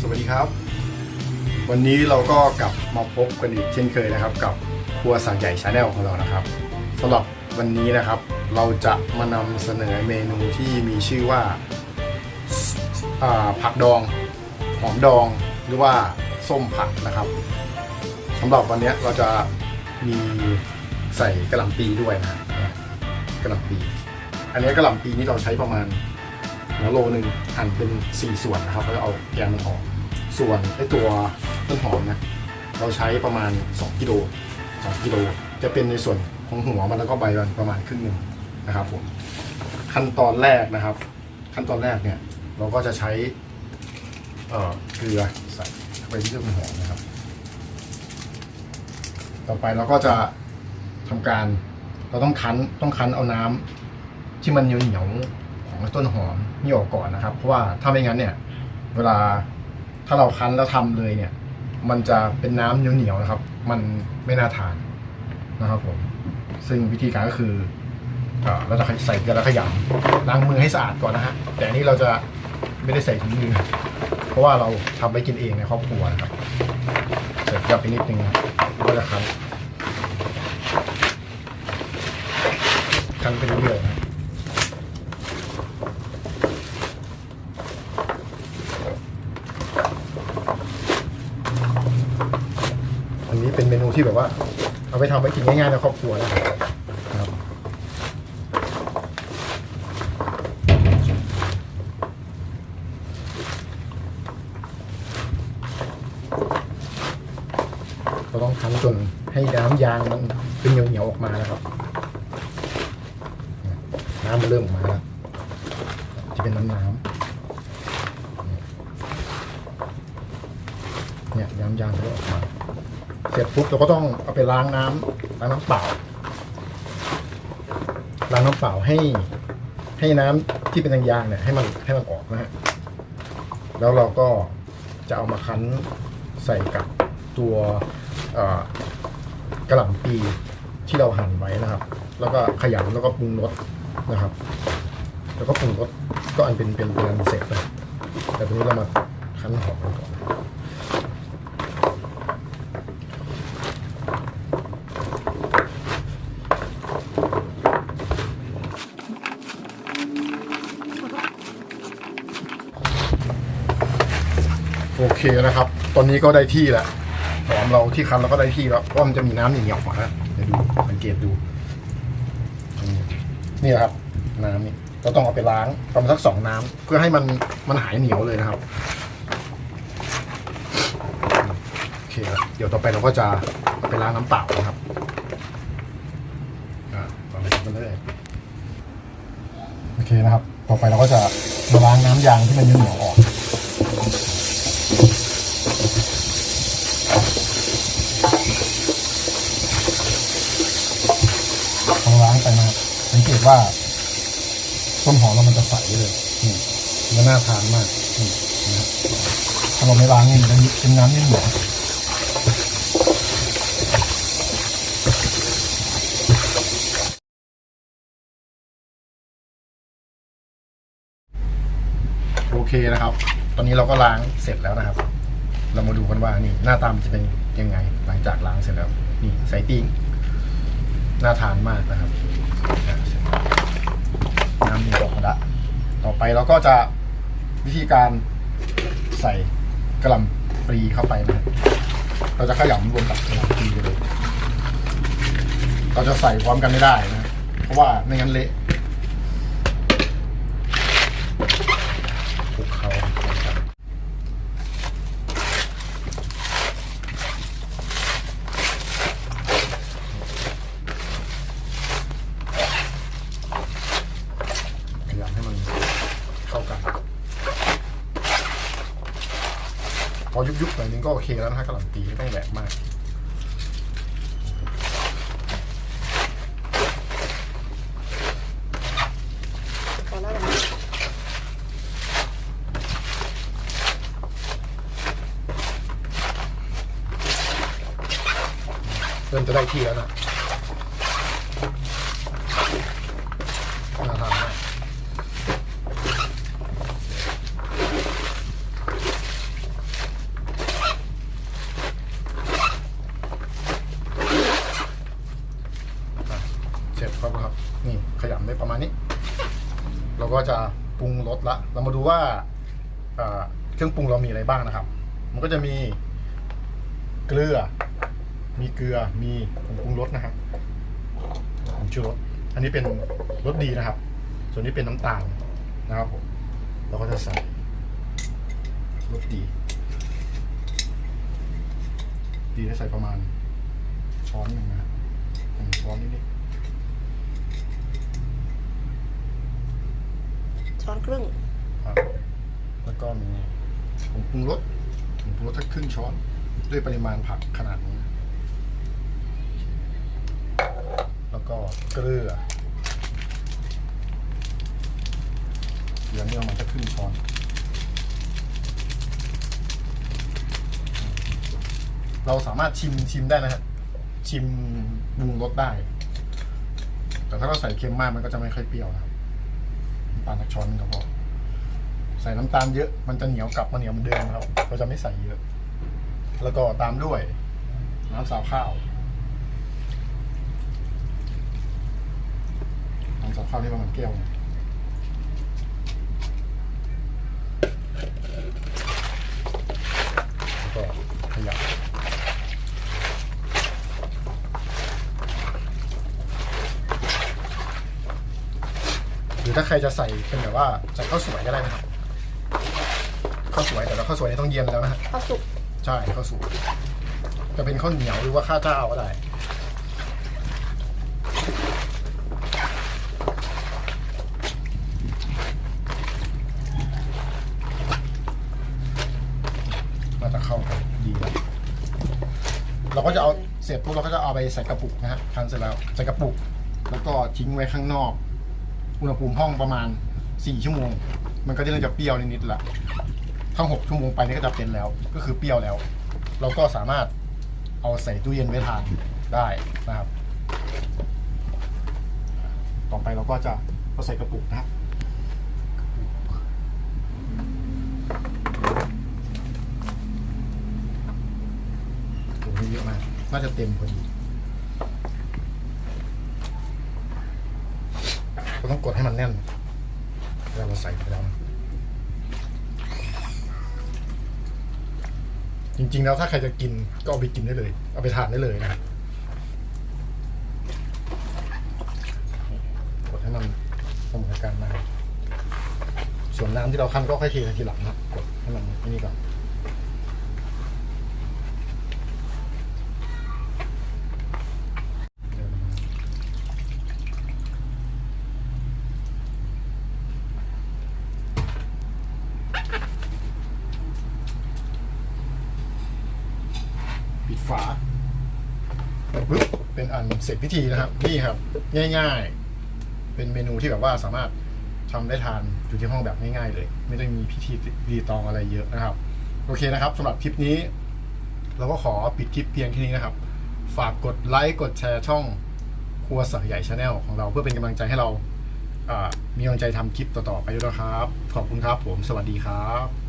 สวัสดีครับ วันนี้เราก็กลับมาพบกันอีกเช่นเคยนะครับ กับครัวสังใหญ่ชาแนลของเรานะครับสำหรับวันนี้นะครับ เราจะมานำเสนอเมนูที่มีชื่อว่าอ่าผักดอง หอมดองหรือว่าส้มผักนะครับสำหรับวันนี้เราจะมีใส่กระหล่ำปีด้วยนะกระหล่ำปี อันนี้กระหล่ำปีนี่เราใช้ประมาณ หัวโลหนึ่งหั่นเป็น 4 ส่วนนะครับแล้วก็เอาแกนมันออก ส่วนไอตัวต้นหอมนะเราใช้ประมาณ 2กิโล2กิโลจะเป็นในส่วนของหัวมันแล้วก็ใบมันประมาณครึ่งหนึ่งนะครับผมขั้นตอนแรกนะครับ ขั้นตอนแรกเนี่ยเราก็จะใช้เกลือใส่เข้าไปที่ต้นหอมนะครับ ต่อไปเราก็จะทำการเราต้องคั้นต้องคั้นเอาน้ำที่มันเหนียวเหนียว ของต้นหอมนี่ออกก่อนนะครับ เพราะว่าถ้าไม่งั้นเนี่ย เวลาถ้าเราคั้นแล้วทำเลยเนี่ย มันจะเป็นน้ำเหนียวเหนียวๆนะครับ มันไม่น่าทานนะครับผมซึ่งวิธีการก็คือเราจะใส่เกลือแล้วขยำล้างมือให้สะอาดก่อนนะฮะแต่อันนี้เราจะไม่ได้ใส่ถุงมือเพราะว่าเราทำไว้กินเองในครอบครัวนะครับใส่เกลือไปนิดนึงก็จะคั้นคั้นไปเรื่อยๆนะ อันนี้ เป็นเมนูที่แบบว่า เอาไปทำไปกินง่ายๆในครอบครัวนะครับเราต้องคั้นจนให้น้ำยางมันเป็นเหนียวๆออกมานะครับ น้ำมันเริ่มออกมาแล้วจะเป็นน้ำน้ำเนี่ยน้ำยางจะเริ่มออกมา เสร็จปุ๊บเราก็ต้องเอาไปล้างน้ำล้างน้ำเปล่า ล้างน้ำเปล่าให้ ให้น้ำที่เป็นยางๆเนี่ยให้มันให้มันออกนะฮะแล้วเราก็จะเอามาคั้นใส่กับตัวกระหล่ำปีที่เราหั่นไว้นะครับ แล้วก็ขยำแล้วก็ปรุงรสนะครับ แล้วก็ปรุงรสก็อันเป็นเป็นเป็นอันเสร็จนะแต่ตรงนี้เรามาคั้นหอมกันก่อน โอเคนะครับ ตอนนี้ก็ได้ที่แล้วหอมเราที่คันเราก็ได้ที่แล้วเพราะมันจะมีน้ำเหนียวๆออกมาแล้วเดี๋ยวดูสังเกตดู นี่นะครับ น้ำนี่เราต้องเอาไปล้างประมาณสักสองน้ำเพื่อให้มันมันหายเหนียวเลยนะครับโอเคครับเดี๋ยวต่อไปเราก็จะเอาไปล้างน้ำเปล่านะครับอ่าเราไปทำกันเลยโอเคนะครับ ต่อไปเราก็จะมาล้างน้ำยางที่มันเหนียวออก พอล้างไปนะครับสังเกตว่า ต้นหอมเรามันจะใสเลยนี่มันน่าทานมากนี่นะถ้าเราไม่ล้างนี่มันจะเป็นน้ำนิ่มหนโอเคนะครับ ตอนนี้เราก็ล้างเสร็จแล้วนะครับ เรามาดูกันว่านี่หน้าตามนจะเป็นยังไง หลังจากล้างเสร็จแล้ว นี่ใส่ติ้ง น่าทานมากนะครับน้ำมีดอกละต่อไปเราก็จะวิธีการใส่กระลำปรีเข้าไปนะครับเราจะขยำรวมกับกระลำปรีเลย เราจะใส่พร้อมกันไม่ได้นะ เพราะว่าไม่งั้นเละคลุกเขาครับ พยายามให้มันเข้ากัน พอ ยุบๆหน่อยนึงก็โอเคแล้วนะฮะกระหล่ำปีไม่ต้องแหลกมากเริ่มจะได้ที่แล้วนะ เสร็จครับครับ นี่ขยำได้ประมาณนี้ เราก็จะปรุงรสละ เรามาดูว่าเครื่องปรุงเรามีอะไรบ้างนะครับ มันก็จะมีเกลือ มีเกลือ มีผงปรุงรสนะครับผงชูรส อันนี้เป็นรสดีนะครับ ส่วนนี้เป็นน้ำตาลนะครับผม เราก็จะใส่รสดี ดีจะใส่ประมาณช้อนหนึ่งนะหนึ่งช้อนนิดๆ ช้อนครึ่งครับแล้วก็มีผงปรุงรสผงปรุงรสสักครึ่งช้อน ด้วยปริมาณผักขนาดนี้ แล้วก็เกลือเกลือเนี่ยมันจะครึ่งช้อน เราสามารถชิมชิมได้นะฮะชิมปรุงรสได้ แต่ถ้าเราใส่เค็มมากมันก็จะไม่ค่อยเปรี้ยวนะครับ ตาลสักช้อนหนึงก็พอใส่น้ำตาลเยอะมันจะเหนียวกลับมาเหนียวเหมือนเดิมครับเราจะไม่ใส่เยอะ แล้วก็ตามด้วยน้ำสาวข้าวน้ำสาวข้าวนี่ประมาณแก้วนึ่งแล้วก็ขยับ หรือ ถ้าใครจะใส่เป็นแบบว่าใส่ข้าวสวยก็ได้นะครับข้าวสวยแต่ว่าข้าวสวยนี่ต้องเย็นแล้วนะฮะข้าวสุกใช่ข้าวสวยจะเป็นข้าวเหนียวหรือว่าข้าวเจ้าก็ได้มาจะเข้ากันดีแล้วเราก็จะเอาเสร็จปุ๊บเราก็จะเอาไปใส่กระปุกนะฮะทานเสร็จแล้วใส่กระปุก แล้วก็ทิ้งไว้ข้างนอก อุณหภูมิห้องประมาณ 4 ชั่วโมง มันก็จะเริ่มจะเปรี้ยวนิดๆละถ้า6ชั่วโมงไปนี่ก็จะเป็นแล้ว ก็คือเปรี้ยวแล้ว เราก็สามารถเอาใส่ตู้เย็นไว้ทานได้นะครับ ต่อไปเราก็จะเอาใส่กระปุกนะครับถุงนี้เยอะมากน่าจะเต็มพอดีเรา ต้องกดให้มันแน่นเวลาเราใส่ไปแล้ว จริงๆแล้วถ้าใครจะกินก็เอาไปกินได้เลย เอาไปทานได้เลยนะกดให้มันเสมอกันมาส่วนน้ำที่เราคั่นก็ค่อยเททีหลังนะกดให้มันนี่ก่อนปิดฝาปึ๊บ เสร็จพิธีนะครับนี่ครับ ง่าย ๆ เป็นเมนูที่แบบว่าสามารถทำได้ทานอยู่ที่ห้องแบบง่ายๆเลย ไม่ต้องมีพิธีรีตองอะไรเยอะนะครับ โอเคนะครับสำหรับคลิปนี้ เราก็ขอปิดคลิปเพียงแค่นี้นะครับ ฝากกดไลค์กดแชร์ช่องครัวสักใหญ่ชาแนลของเราเพื่อเป็นกำลังใจให้เราอ่ามีกำลังใจทำคลิปต่อๆไปด้วยนะครับ ขอบคุณครับผมสวัสดีครับ